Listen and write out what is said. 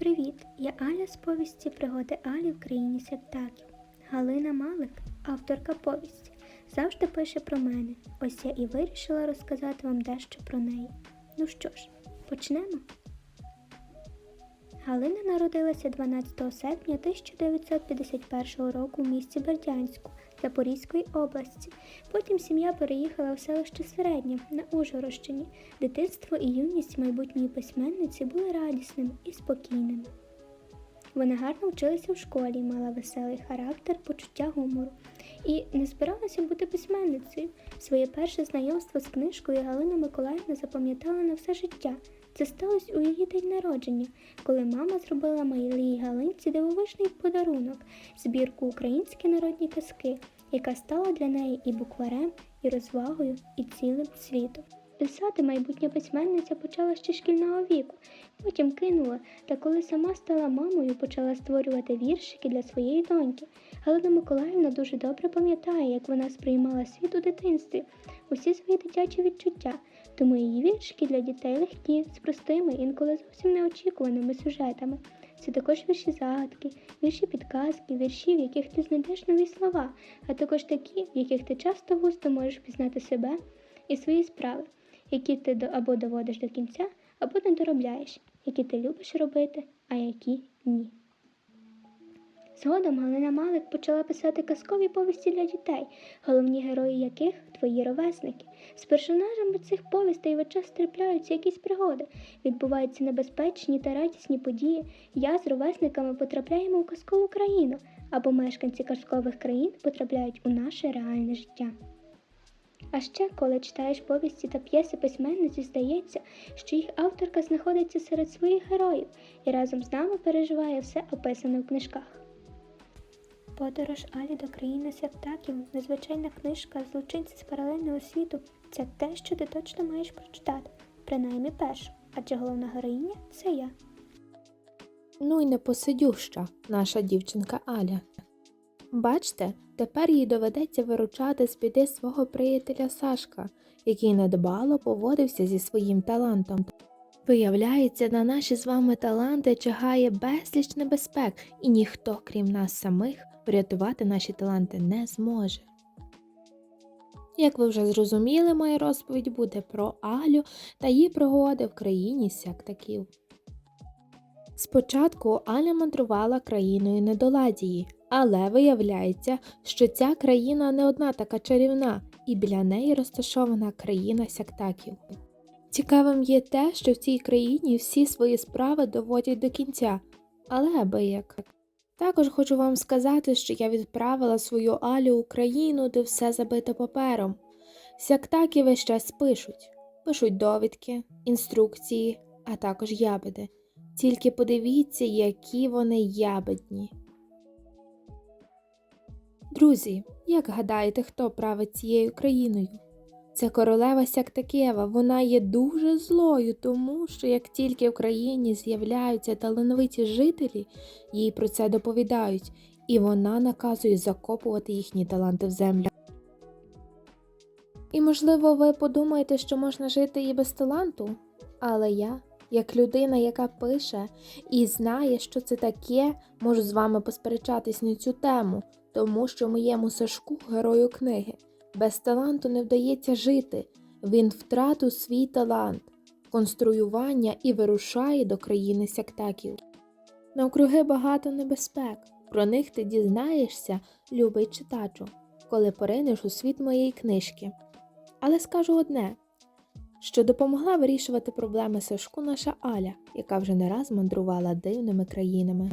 Привіт! Я Аля з повісті Пригоди Алі в країні сектаків. Галина Малик, авторка повісті, завжди пише про мене. Ось я і вирішила розказати вам дещо про неї. Ну що ж, почнемо. Галина народилася 12 серпня 1951 року в місті Бердянську Запорізької області. Потім сім'я переїхала в селище Середнє на Ужгородщині. Дитинство і юність майбутньої письменниці були радісними і спокійними. Вона гарно вчилася в школі, мала веселий характер, почуття гумору і не збиралася бути письменницею. Своє перше знайомство з книжкою Галина Миколаївна запам'ятала на все життя. Це сталося у її день народження, коли мама зробила малій Галинці дивовижний подарунок збірку Українські народні казки, яка стала для неї і букварем, і розвагою, і цілим світом. Писати майбутня письменниця почала ще шкільного віку, потім кинула, та коли сама стала мамою, почала створювати віршики для своєї доньки. Галина Миколаївна дуже добре пам'ятає, як вона сприймала світ у дитинстві, усі свої дитячі відчуття, тому її віршики для дітей легкі, з простими, інколи зовсім неочікуваними сюжетами. Це також вірші загадки, вірші підказки, вірші, в яких ти знайдеш нові слова, а також такі, в яких ти часто густо можеш пізнати себе і свої справи, які ти або доводиш до кінця, або не доробляєш, які ти любиш робити, а які ні. Згодом Галина Малик почала писати казкові повісті для дітей, головні герої яких твої ровесники. З персонажами цих повістей весь час трапляються якісь пригоди, відбуваються небезпечні та радісні події. Я з ровесниками потрапляємо у казкову країну, або мешканці казкових країн потрапляють у наше реальне життя. А ще, коли читаєш повісті та п'єси письменниці, здається, що їх авторка знаходиться серед своїх героїв і разом з нами переживає все описане в книжках. Подорож Алі до країни сектаків, незвичайна книжка Злочинці з паралельного світу це те, що ти точно маєш прочитати, принаймні першу, адже головна героїня це я. Ну й непосидюща наша дівчинка Аля. Бачте, тепер їй доведеться виручати з біди свого приятеля Сашка, який недбало поводився зі своїм талантом. Виявляється, на наші з вами таланти чигає безліч небезпек, і ніхто, крім нас самих, врятувати наші таланти не зможе. Як ви вже зрозуміли, моя розповідь буде про Алю та її пригоди в країні сяктаків. Спочатку Аля мандрувала країною недоладії, але виявляється, що ця країна не одна така чарівна, і біля неї розташована країна сяктаків. Цікавим є те, що в цій країні всі свої справи доводять до кінця, але аби як. Також хочу вам сказати, що я відправила свою Алю у країну, де все забито папером. Сяктаки весь час пишуть, пишуть довідки, інструкції, а також ябеди. Тільки подивіться, які вони ябедні. Друзі, як гадаєте, хто править цією країною? Це королева Сяктакєва. Вона є дуже злою, тому що як тільки в країні з'являються талановиті жителі, їй про це доповідають, і вона наказує закопувати їхні таланти в землю. І, можливо, ви подумаєте, що можна жити і без таланту, але я, як людина, яка пише і знає, що це таке, можу з вами посперечатись на цю тему, тому що моєму Сашку, герою книги, без таланту не вдається жити. Він втратив свій талант, конструювання і вирушає до країни сяктаків. Навкруги багато небезпек. Про них ти дізнаєшся, любий читачу, коли поринеш у світ моєї книжки. Але скажу одне, що допомогла вирішувати проблеми Сашку наша Аля, яка вже не раз мандрувала дивними країнами.